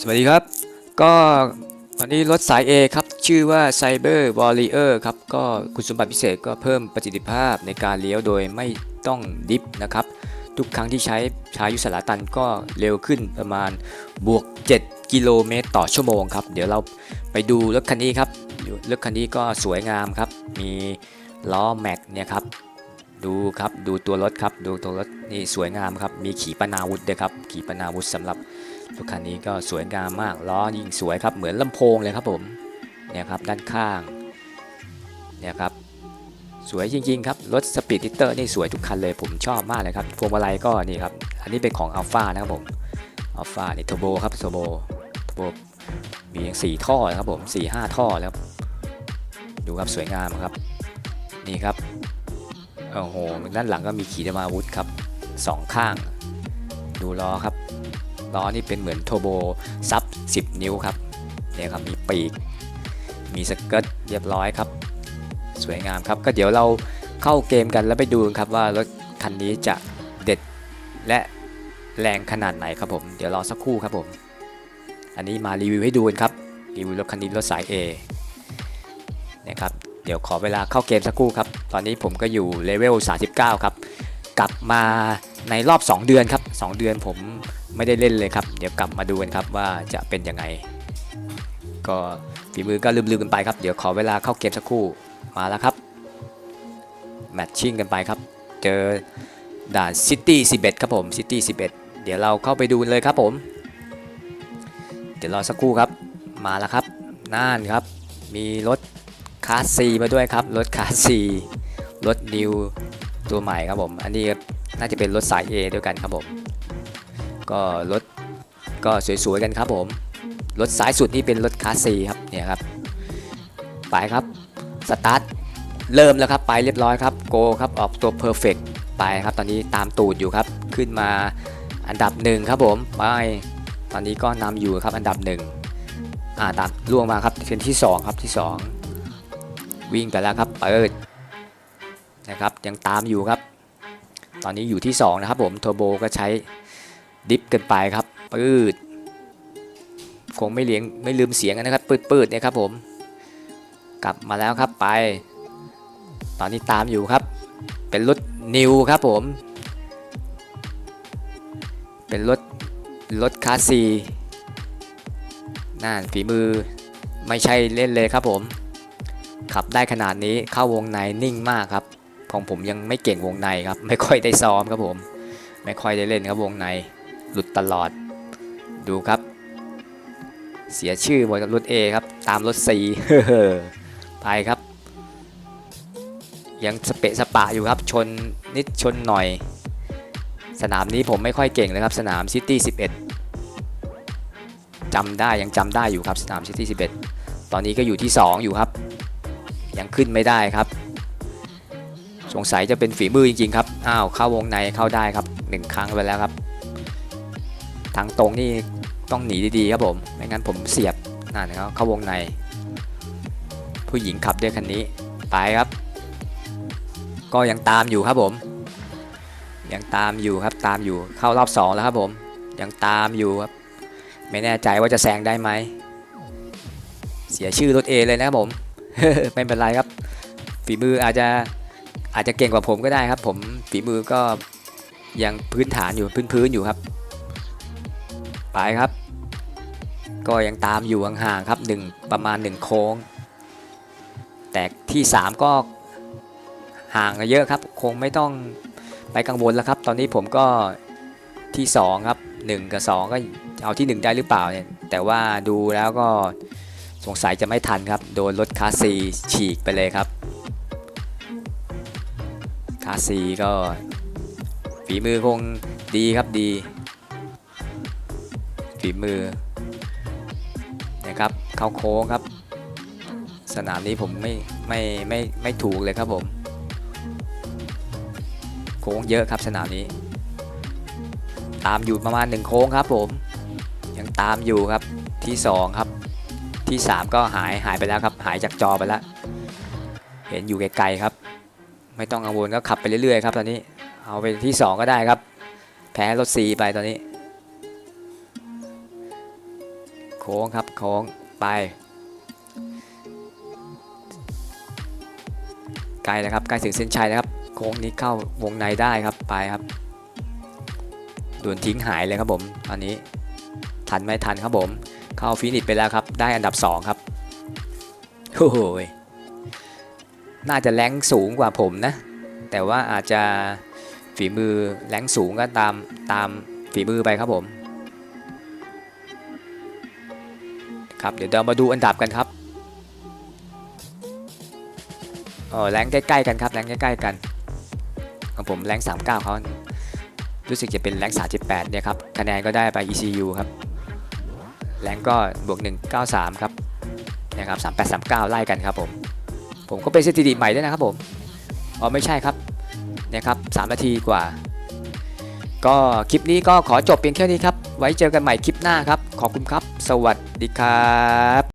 สวัสดีครับ ก็วันนี้รถสาย A ครับ ชื่อว่า Cyber Warrior ครับ ก็คุณสมบัติพิเศษก็เพิ่มประสิทธิภาพในการเลี้ยวโดยไม่ต้องดิฟนะครับ ทุกครั้งที่ใช้ชายุสลาตันก็เร็วขึ้นประมาณบวก 7 กิโลเมตรต่อชั่วโมงครับ เดี๋ยวเราไปดูรถคันนี้ครับรถคันนี้ก็สวยงามครับ มีล้อแม็กเนี่ยครับดูครับดูตัวรถครับดูตัวรถนี่สวยงามครับมีขีปนาวุธด้วยครับขีปนาวุธสำหรับ รถคันนี้ก็สวยงามมากล้อยิ่งสวยครับเหมือนลำโพงเลยครับผมเนี่ยครับด้านข้างเนี่ยครับสวยจริงๆครับรถสปีดติเตอร์นี่สวยทุกคันเลยผมชอบมากเลยครับพวงมาลัยก็นี่ครับอันนี้เป็นของอัลฟานะครับผมอัลฟานี่เทอร์โบครับเทอร์โบเทอร์โบมีอย่างสี่ท่อนะครับผมสี่ห้าท่อแล้วดูครับสวยงามครับนี่ครับโอ้โหด้านหลังก็มีขีปนาวุธครับสองข้าง ดูล้อครับ ล้อนี่เป็นเหมือนโทโบซับ 10 นิ้วครับเนี่ยครับมีปีก มีสเกิร์ตเรียบร้อยครับ สวยงามครับ ก็เดี๋ยวเราเข้าเกมกันแล้วไปดูครับว่ารถคันนี้จะเด็ดและแรงขนาดไหนครับผม เดี๋ยวรอสักครู่ครับผม อันนี้มารีวิวให้ดูกันครับ รีวิวรถคันนี้รถสาย A นะครับ เดี๋ยวขอเวลาเข้าเกมสักครู่ครับ ตอนนี้ผมก็อยู่เลเวล 39 ครับ กลับมาในรอบ 2 เดือนครับ 2 เดือนผม ไม่ได้เล่นเลยครับ เดี๋ยวกลับมาดูกันครับว่าจะเป็นยังไง ก็ฝีมือก็ลืมๆกันไปครับ เดี๋ยวขอเวลาเข้าเกมสักครู่มาแล้วครับ แมตชิ่งกันไปครับ เจอด่านซิตี้11ครับผมซิตี้11 เดี๋ยวเราเข้าไปดูเลยครับผม เดี๋ยวรอสักครู่ครับมาแล้วครับ น่านครับ มีรถคาร์ซีมาด้วยครับ รถคาร์ซีรถนิวตัวใหม่ครับผม อันนี้น่าจะเป็นรถสาย A ด้วยกันครับผม ก็รถก็สวยๆกันครับผม รถซ้ายสุดนี่เป็นรถคาซีครับเนี่ยครับ ไปครับสตาร์ทเริ่มแล้วครับ ไปเรียบร้อยครับโกครับออกตัวเพอร์เฟกไปครับ ตอนนี้ตามตูดอยู่ครับ ขึ้นมาอันดับหนึ่งครับผมไปตอนนี้ก็นำอยู่ครับอันดับหนึ่งอ่าตามล่วงมาครับเป็นที่สองครับที่สองวิ่งไปแล้วครับเปิดนะครับยังตามอยู่ครับ ตอนนี้อยู่ที่สองนะครับผมเทอร์โบก็ใช้ ดิฟกันไปครับปืดคงไม่เลี้ยงไม่ลืมเสียงกันนะครับปืดปืดเนี่ยครับผม กลับมาแล้วครับไป ตอนนี้ตามอยู่ครับ เป็นรถนิวครับผม เป็นรถรถคาซีน่านฝีมือไม่ใช่เล่นเลยครับผม ขับได้ขนาดนี้เข้าวงในนิ่งมากครับของผมยังไม่เก่งวงในครับ ไม่ค่อยได้ซ้อมครับผม ไม่ค่อยได้เล่นครับวงใน หลุดตลอด ดูครับ เสียชื่อหมดกับรถ A ครับ ตามรถ C ไปครับ ยังสเปะสปะอยู่ครับ ชนนิดชนหน่อย สนามนี้ผมไม่ค่อยเก่งเลยครับ สนามซิตี้11จำได้ยังจำได้อยู่ครับ สนามซิตี้11 ตอนนี้ก็อยู่ที่ 2 อยู่ครับ ยังขึ้นไม่ได้ครับสงสัยจะเป็นฝีมือจริงๆครับ อ้าว เข้าวงในเข้าได้ครับหนึ่งครั้งไปแล้วครับ ทางตรงนี่ต้องหนีดีๆครับผมไม่งั้นผมเสียบนั่นนะครับเข้าวงใน ผู้หญิงขับด้วยคันนี้ไปครับ ก็ยังตามอยู่ครับผม ยังตามอยู่ครับตามอยู่เข้ารอบสองแล้วครับผม ยังตามอยู่ครับ ไม่แน่ใจว่าจะแซงได้ไหมเสียชื่อรถ A เลยนะครับผมไม่เป็นไรครับ ฝีมืออาจจะอาจจะเก่งกว่าผมก็ได้ครับ ผมฝีมือก็ยังพื้นฐานอยู่พื้นพื้นๆอยู่ครับ ไปครับ ก็ยังตามอยู่ห่างๆครับหนึ่งประมาณหนึ่งโค้ง แต่ที่ 3 ก็ห่างกันเยอะครับ คงไม่ต้องไปกังวลแล้วครับ ตอนนี้ผมก็ที่ 2 ครับ 1 กับ 2 ก็เอาที่ 1 ได้หรือเปล่าเนี่ยแต่ว่าดูแล้วก็สงสัยจะไม่ทันครับ โดนรถคาซีฉีกไปเลยครับคาซีก็ฝีมือคงดีครับดี ฝีมือนะครับเข้าโค้งครับ สนามนี้ผมไม่ไม่ไม่ไม่ถูกเลยครับผม โค้งเยอะครับสนามนี้ ตามอยู่ประมาณหนึ่งโค้งครับผม ยังตามอยู่ครับที่สองครับที่สามก็หายหายไปแล้วครับ หายจากจอไปแล้ว เห็นอยู่ไกลๆครับ ไม่ต้องกังวลก็ขับไปเรื่อยๆครับตอนนี้เอาเป็นที่สองก็ได้ครับ แพ้รถซีไปตอนนี้ โค้งครับโค้งไปใกล้แล้วครับใกล้ถึงเส้นชัยแล้วครับโค้งนี้เข้าวงในได้ครับไปครับโดนทิ้งหายเลยครับผมตอนนี้ทันไม่ทันครับผมเข้าฟินิชไปแล้วครับได้อันดับสองครับโอ้โหน่าจะแรงสูงกว่าผมนะ แต่ว่าอาจจะฝีมือแรงสูงก็ตามตามฝีมือไปครับผม ครับเดี๋ยวเรามาดูอันดับกันครับเออแรงใกล้ๆกันครับแรงใกล้ๆกันของผมแรง39เขารู้สึกจะเป็นแรง38เนี่ยครับคะแนนก็ได้ไป ECU ครับแรงก็บวก 193 ครับนะครับ3839 ไล่กันครับผม ผมก็เป็นสถิติใหม่ด้วยนะครับผมอ๋อไม่ใช่ครับเนี่ยครับ3นาทีกว่า ก็คลิปนี้ก็ขอจบเพียงแค่นี้ครับ ไว้เจอกันใหม่คลิปหน้าครับ ขอบคุณครับ สวัสดี ดีครับ